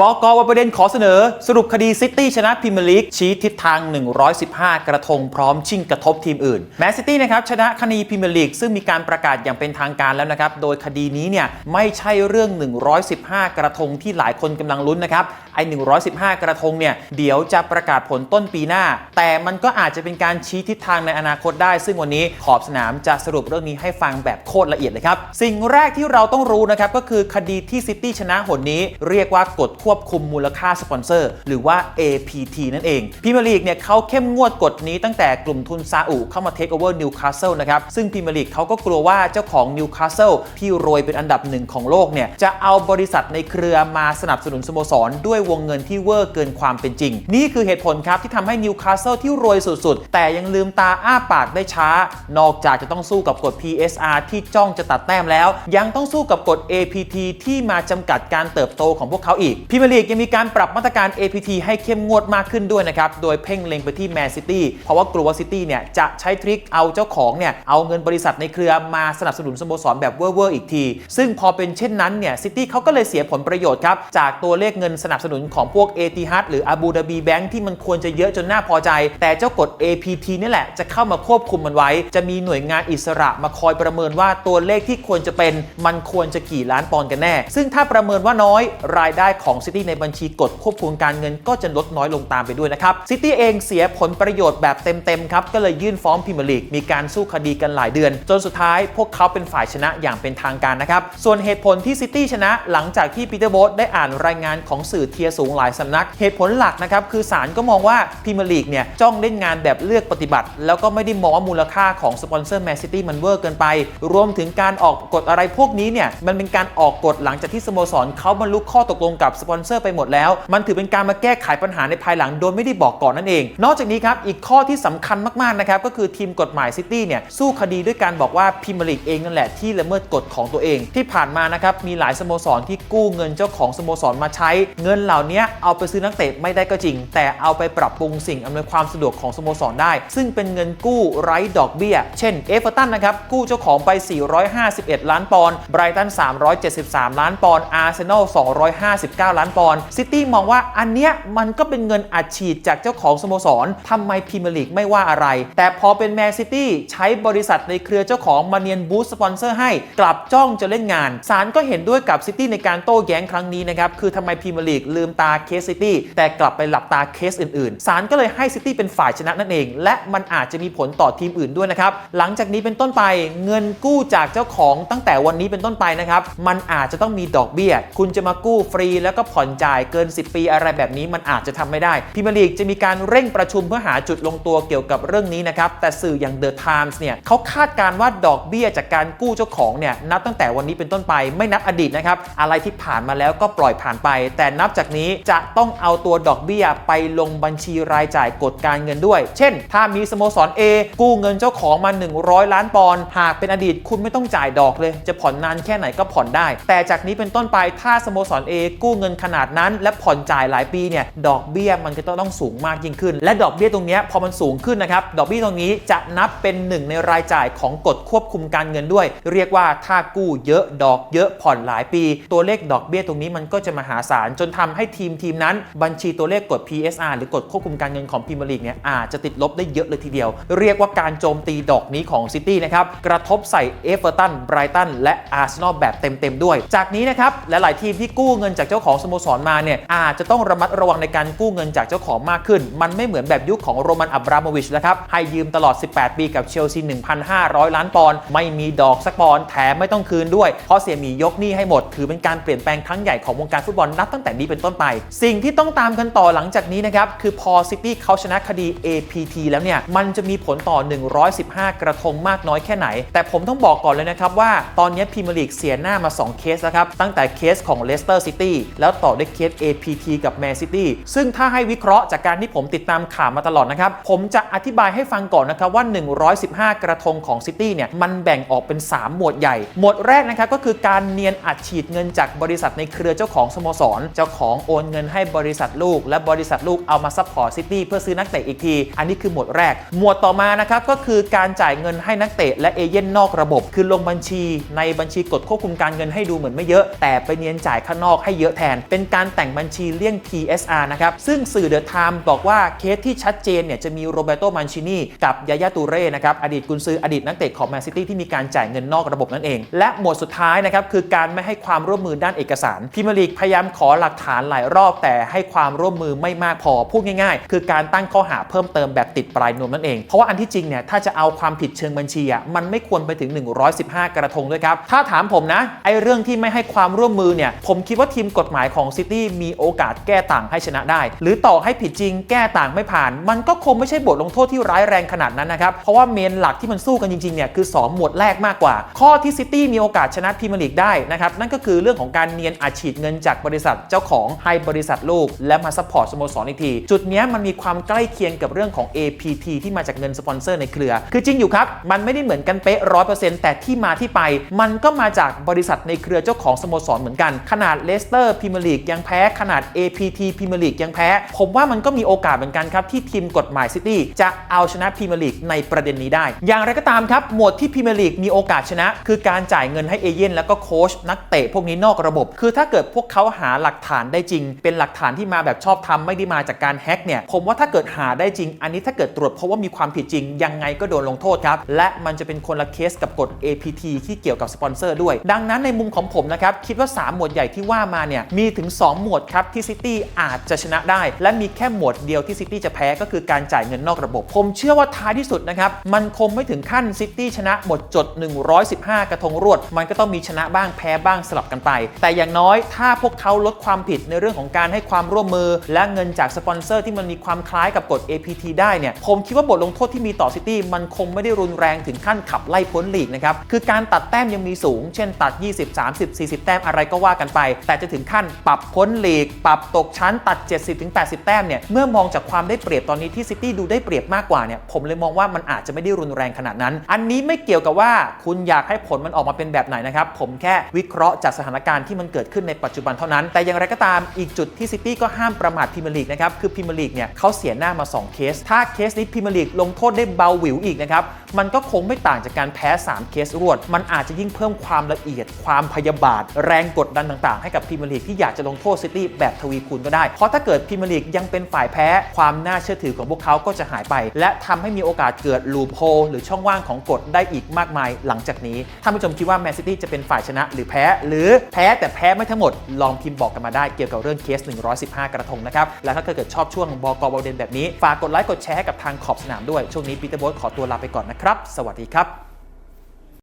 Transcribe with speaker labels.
Speaker 1: บอกว่าประเด็นขอเสนอ สรุปคดีซิตี้ชนะพรีเมียร์ลีกชี้ทิศทาง 115 กระทงพร้อมชิงกระทบทีมอื่น แมนซิตี้นะครับชนะคดีพรีเมียร์ลีกซึ่งมีการประกาศอย่างเป็นทางการแล้วนะครับ โดยคดีนี้เนี่ยไม่ใช่เรื่อง 115 กระทงที่หลายคนกำลังลุ้นนะครับไอ้115 กระทงเนี่ยเดี๋ยวจะประกาศผลต้นปีหน้า แต่มันก็อาจจะเป็นการชี้ทิศทางในอนาคตได้ ซึ่งวันนี้ขอบสนามจะสรุปเรื่องนี้ให้ฟังแบบโคตรละเอียดเลยครับสิ่งแรกที่เราต้องรู้นะครับก็คือคดีที่ซิตี้ชนะหนนี้ เรียกว่ากฎควบคุมมูลค่าสปอนเซอร์ หรือว่า APT นั่นเองพรีเมียร์ลีกเนี่ยเขาเข้มงวดกฎนี้ตั้งแต่กลุ่มทุนซาอุเข้ามาเทคโอเวอร์นิวคาสเซิลนะครับ ซึ่งพรีเมียร์ลีกเขาก็กลัวว่าเจ้าของนิวคาสเซิลที่รวยเป็นอันดับหนึ่งของโลกเนี่ยจะเอาบริษัทในเครือมาสนับสนุนสโมสร ด้วยวงเงินที่เวอร์เกินความเป็นจริง นี่คือเหตุผลครับที่ทำให้นิวคาสเซิลที่รวยสุดๆ แต่ยังลืมตาอ้าปากได้ช้า นอกจากจะต้องสู้กับกฎ PSR ที่จ้องจะตัดแต้มแล้ว ยังต้องสู้กับกฎ APT ที่มาจำกัดการเติบโตของพวกเขาอีกพรีเมียร์ลีกยังมีการปรับมาตรการ APT ให้เข้มงวดมากขึ้นด้วยนะครับ โดยเพ่งเล็งไปที่แมนซิตี้ เพราะว่ากลัวว่าซิตี้เนี่ยจะใช้ทริคเอาเจ้าของเนี่ยเอาเงินบริษัทในเครือมาสนับสนุนสโมสรแบบเว่อร์ๆอีกที ซึ่งพอเป็นเช่นนั้นเนี่ยซิตี้เขาก็เลยเสียผลประโยชน์ครับ จากตัวเลขเงินสนับสนุนของพวกเอติฮัดหรืออาบูดาบีแบงค์ที่มันควรจะเยอะจนน่าพอใจ แต่เจ้ากฎ APT นี่แหละจะเข้ามาควบคุมมันไว้ จะมีหน่วยงานอิสระมาคอยประเมินว่าตัวเลขที่ควรจะเป็นมันควรจะกี่ล้านปอนด์กันแน่ ซึ่งถ้าประเมินว่าน้อยรายได้ของซิตี้ในบัญชีกฎควบคุมการเงินก็จะลดน้อยลงตามไปด้วยนะครับซิตี้เองเสียผลประโยชน์แบบเต็มๆครับก็เลยยื่นฟ้องพรีเมียร์ลีกมีการสู้คดีกันหลายเดือน จนสุดท้ายพวกเขาเป็นฝ่ายชนะอย่างเป็นทางการนะครับส่วนเหตุผลที่ซิตี้ชนะหลังจากที่ปีเตอร์โบสได้อ่านรายงานของสื่อเทียสูงหลายสำนัก เหตุผลหลักนะครับคือศาลก็มองว่าพรีเมียร์ลีกเนี่ยจ้องเล่นงานแบบเลือกปฏิบัติ แล้วก็ไม่ได้มองว่ามูลค่าของสปอนเซอร์แมนซิตี้มันเวอร์เกินไป รวมถึงการออกกฎอะไรพวกนี้เนี่ยมันเป็นการออกกฎหลังจากที่สโมสรเขาบรรลุข้อตกลงกับสปอนเซอร์ไปหมดแล้ว มันถือเป็นการมาแก้ไขปัญหาในภายหลังโดยไม่ได้บอกก่อนนั่นเอง นอกจากนี้ครับอีกข้อที่สำคัญมากๆนะครับก็คือทีมกฎหมายซิตี้เนี่ยสู้คดีด้วยการบอกว่าพรีเมียร์ลีกเองนั่นแหละที่ละเมิดกฎของตัวเอง ที่ผ่านมานะครับมีหลายสโมสรที่กู้เงินเจ้าของสโมสรมาใช้ เงินเหล่านี้เอาไปซื้อนักเตะไม่ได้ก็จริง แต่เอาไปปรับปรุงสิ่งอำนวยความสะดวกของสโมสรได้ ซึ่งเป็นเงินกู้ไร้ดอกเบี้ย เช่นเอเวอร์ตันนะครับกู้เจ้าของไป 451 ล้านปอนด์ไบรตัน 373 ล้านปอนด์อาร์เซนอล 259ล้านปอนด์ซิตี้มองว่าอันเนี้ยมันก็เป็นเงินอัดฉีดจากเจ้าของสโมสรทำไมพรีเมียร์ลีกไม่ว่าอะไร แต่พอเป็นแมนซิตี้ใช้บริษัทในเครือเจ้าของมาเนียนบูสสปอนเซอร์ให้กลับจ้องจะเล่นงานศาลก็เห็นด้วยกับซิตี้ในการโต้แย้งครั้งนี้นะครับ คือทำไมพรีเมียร์ลีกลืมตาเคสซิตี้แต่กลับไปหลับตาเคสอื่นๆศาลก็เลยให้ซิตี้เป็นฝ่ายชนะนั่นเอง และมันอาจจะมีผลต่อทีมอื่นด้วยนะครับ หลังจากนี้เป็นต้นไปเงินกู้จากเจ้าของตั้งแต่วันนี้เป็นต้นไปนะครับมันอาจจะต้องมีดอกเบี้ย คุณจะมากู้ฟรีแล้วก็ผ่อนจ่ายเกิน 10 ปีอะไรแบบนี้มันอาจจะทำไม่ได้พรีเมียร์ลีกจะมีการเร่งประชุมเพื่อหาจุดลงตัวเกี่ยวกับเรื่องนี้นะครับ แต่สื่ออย่าง The Times เนี่ยเขาคาดการณ์ว่าดอกเบี้ยจากการกู้เจ้าของเนี่ยนับตั้งแต่วันนี้เป็นต้นไปไม่นับอดีตนะครับ อะไรที่ผ่านมาแล้วก็ปล่อยผ่านไป แต่นับจากนี้จะต้องเอาตัวดอกเบี้ยไปลงบัญชีรายจ่ายกฎการเงินด้วย เช่น ถ้ามีสโมสร A กู้เงินเจ้าของมา 100 ล้านปอนด์หากเป็นอดีตคุณไม่ต้องจ่ายดอกเลย จะผ่อนนานแค่ไหนก็ผ่อนได้ แต่จากนี้เป็นต้นไปถ้าสโมสร A กู้เงินขนาดนั้น และผ่อนจ่ายหลายปีเนี่ยดอกเบี้ยมันก็ต้องสูงมากยิ่งขึ้น และดอกเบี้ยตรงนี้พอมันสูงขึ้นนะครับดอกเบี้ยตรงนี้จะนับเป็นหนึ่งในรายจ่ายของกฎควบคุมการเงินด้วย เรียกว่าถ้ากู้เยอะดอกเยอะผ่อนหลายปี ตัวเลขดอกเบี้ยตรงนี้มันก็จะมหาศาลจนทำให้ทีมทีมนั้น บัญชีตัวเลขกฎ PSR หรือกฎควบคุมการเงินของพรีเมียร์ลีกเนี่ยอาจจะติดลบได้เยอะเลยทีเดียว เรียกว่าการโจมตีดอกนี้ของซิตี้นะครับกระทบใส่เอเวอร์ตันไบรตันและอาร์เซนอลแบบเต็มๆด้วย จากนี้นะครับหลายๆทีมที่กู้เงินจากเจ้าของสโมสรมาเนี่ยอาจจะต้องระมัดระวังในการกู้เงินจากเจ้าของมากขึ้น มันไม่เหมือนแบบยุคของโรมันอับราโมวิชแล้วครับให้ยืมตลอด 18 ปีกับเชลซี 1,500 ล้านปอนด์ไม่มีดอกสักปอนด์แถมไม่ต้องคืนด้วย เพราะเสียหมียกหนี้ให้หมด ถือเป็นการเปลี่ยนแปลงครั้งใหญ่ของวงการฟุตบอลนับตั้งแต่นี้เป็นต้นไป สิ่งที่ต้องตามกันต่อหลังจากนี้นะครับคือพอซิตี้เขาชนะคดี APT แล้วเนี่ยมันจะมีผลต่อ 115 กระทงมากน้อยแค่ไหน แต่ผมต้องบอกก่อนเลยนะครับว่าตอนนี้พรีเมียร์ลีกเสียหน้ามา 2 เคสแล้วครับตั้งแต่เคสของเลสเตอร์ซิตี้แล้วต่อด้วยเคส APT กับแมนซิตี้ซึ่งถ้าให้วิเคราะห์จากการที่ผมติดตามข่าวมาตลอดนะครับ ผมจะอธิบายให้ฟังก่อนนะครับว่า 115 กระทงของซิตี้เนี่ยมันแบ่งออกเป็น 3 หมวดใหญ่ หมวดแรกนะครับก็คือการเนียนอัดฉีดเงินจากบริษัทในเครือเจ้าของสโมสร เจ้าของโอนเงินให้บริษัทลูก และบริษัทลูกเอามาซัพพอร์ตซิตี้เพื่อซื้อนักเตะอีกที อันนี้คือหมวดแรก หมวดต่อมานะครับก็คือการจ่ายเงินให้นักเตะและเอเย่นนอกระบบ คือลงบัญชีในบัญชีกฎควบคุมการเงินให้ดูเหมือนไม่เยอะ แต่ไปเนียนจ่ายข้างนอกให้เยอะแทนเป็นการแต่งบัญชีเลี่ยง TSR นะครับ ซึ่งสื่อเดอะไทม์บอกว่าเคสที่ชัดเจนเนี่ยจะมีโรเบโตมันชินีกับยายาตูเร่นะครับ อดีตกุนซืออดีตนักเตะของแมนซิตี้ที่มีการจ่ายเงินนอกระบบนั่นเอง และหมวดสุดท้ายนะครับคือการไม่ให้ความร่วมมือด้านเอกสารพรีเมียร์ลีกพยายามขอหลักฐานหลายรอบ แต่ให้ความร่วมมือไม่มากพอพูดง่ายๆ คือการตั้งข้อหาเพิ่มเติมแบบติดปลายนวมนั่นเองเพราะว่าอันที่จริงเนี่ยถ้าจะเอาความผิดเชิงบัญชีอะมันไม่ควรไปถึง 115 กระทงด้วยครับถ้าถามผมนะไอ้เรื่องที่ไม่ให้ความร่วมมือเนี่ยผมคิดว่าทีมกฎหมายของซิตี้มีโอกาสแก้ต่างให้ชนะได้ หรือต่อให้ผิดจริงแก้ต่างไม่ผ่าน มันก็คงไม่ใช่บทลงโทษที่ร้ายแรงขนาดนั้นนะครับ เพราะว่าเมนหลักที่มันสู้กันจริงๆเนี่ยคือสองหมวดแรกมากกว่า ข้อที่ซิตี้มีโอกาสชนะพรีเมียร์ลีกได้นะครับ นั่นก็คือเรื่องของการเนียนอัดฉีดเงินจากบริษัทเจ้าของให้บริษัทลูก และมาซัพพอร์ตสโมสรอีกที จุดนี้มันมีความใกล้เคียงกับเรื่องของ APT ที่มาจากเงินสปอนเซอร์ในเครือ คือจริงอยู่ครับมันไม่ได้เหมือนกันเป๊ะร้อยเปอร์เซ็นต์แต่ที่มาที่ไป มันก็มาจากบริษัทในเครือเจ้าของสโมสรเหมือนกันขนาดเลสเตอร์พรีเมียร์ลีกยังแพ้ขนาด APT พรีเมียร์ลีกยังแพ้ ผมว่ามันก็มีโอกาสเหมือนกันครับ ที่ทีมกฎหมายซิตี้จะเอาชนะพรีเมียร์ลีกในประเด็นนี้ได้ อย่างไรก็ตามครับ หมวดที่พรีเมียร์ลีกมีโอกาสชนะ คือการจ่ายเงินให้เอเย่นแล้วก็โค้ชนักเตะพวกนี้นอกระบบ คือถ้าเกิดพวกเขาหาหลักฐานได้จริง เป็นหลักฐานที่มาแบบชอบทำไม่ได้มาจากการแฮ็กเนี่ยผมว่าถ้าเกิดหาได้จริง อันนี้ถ้าเกิดตรวจเพราะว่ามีความผิดจริง ยังไงก็โดนลงโทษครับและมันจะเป็นคนละเคสกับกฎ APT ที่เกี่ยวกับสปอนเซอร์ด้วย ดังนั้นในมุมของผมนะครับคิดว่า 3 หมวดใหญ่ที่ว่ามาเนี่ยมีีถึง 2 หมวดครับที่ซิตี้อาจจะชนะได้ และมีแค่หมวดเดียวที่ซิตี้จะแพ้ก็คือการจ่ายเงินนอกระบบ ผมเชื่อว่าท้ายที่สุดนะครับ มันคงไม่ถึงขั้นซิตี้ชนะหมดจด 115 กระทงรวด มันก็ต้องมีชนะบ้างแพ้บ้างสลับกันไป แต่อย่างน้อยถ้าพวกเขาลดความผิดในเรื่องของการให้ความร่วมมือ และเงินจากสปอนเซอร์ที่มันมีความคล้ายกับกฎ APT ได้เนี่ยผมคิดว่าบทลงโทษที่มีต่อซิตี้มันคงไม่ได้รุนแรงถึงขั้นขับไล่พ้นลีกนะครับคือการตัดแต้มยังมีสูง เช่นตัด 20 30 40 แต้มอะไรก็ว่ากันไป แต่จะถึงขั้นปรับพ้นลีก ปรับตกชั้นตัด 70-80 แต้มเนี่ยเมื่อมองจากความได้เปรียบตอนนี้ที่ซิตี้ดูได้เปรียบมากกว่าเนี่ยผมเลยมองว่ามันอาจจะไม่ได้รุนแรงขนาดนั้น อันนี้ไม่เกี่ยวกับว่าคุณอยากให้ผลมันออกมาเป็นแบบไหนนะครับ ผมแค่วิเคราะห์จากสถานการณ์ที่มันเกิดขึ้นในปัจจุบันเท่านั้น แต่อย่างไรก็ตามอีกจุดที่ซิตี้ก็ห้ามประมาทพรีเมียร์ลีกนะครับคือพรีเมียร์ลีกเนี่ยเขาเสียหน้ามา 2 เคส ถ้าเคสนี้พรีเมียร์ลีกลงโทษได้เบาหวิวอีกนะครับมันก็คงไม่ต่างจากการแพ้ 3 เคสรวด มันอาจจะยิ่งเพิ่มความละเอียดความพยาบาท แรงกดดันต่างๆ ให้กับพรีเมียร์ลีกที่อยากจะลงโทษซิตี้แบบทวีคูณก็ได้ เพราะถ้าเกิดพรีเมียร์ลีกยังเป็นฝ่ายแพ้ความน่าเชื่อถือของพวกเขาก็จะหายไป และทำให้มีโอกาสเกิดลูโพหรือช่องว่างของกฎได้อีกมากมายหลังจากนี้ท่านผู้ชมคิดว่าแมนซิตี้จะเป็นฝ่ายชนะหรือแพ้ หรือแพ้แต่แพ้ไม่ทั้งหมดลองพิมพ์บอกกันมาได้เกี่ยวกับเรื่องเคส 115 กระทงนะครับและถ้าเกิดชอบช่วงบอกบอลเดนแบบนี้ฝากกดไลค์กดแชร์ให้กับทางขอบสนามด้วยช่วงนี้ปีเตอร์โบ๊ทขอตัวลาไปก่อนนะครับ สวัสดีครับ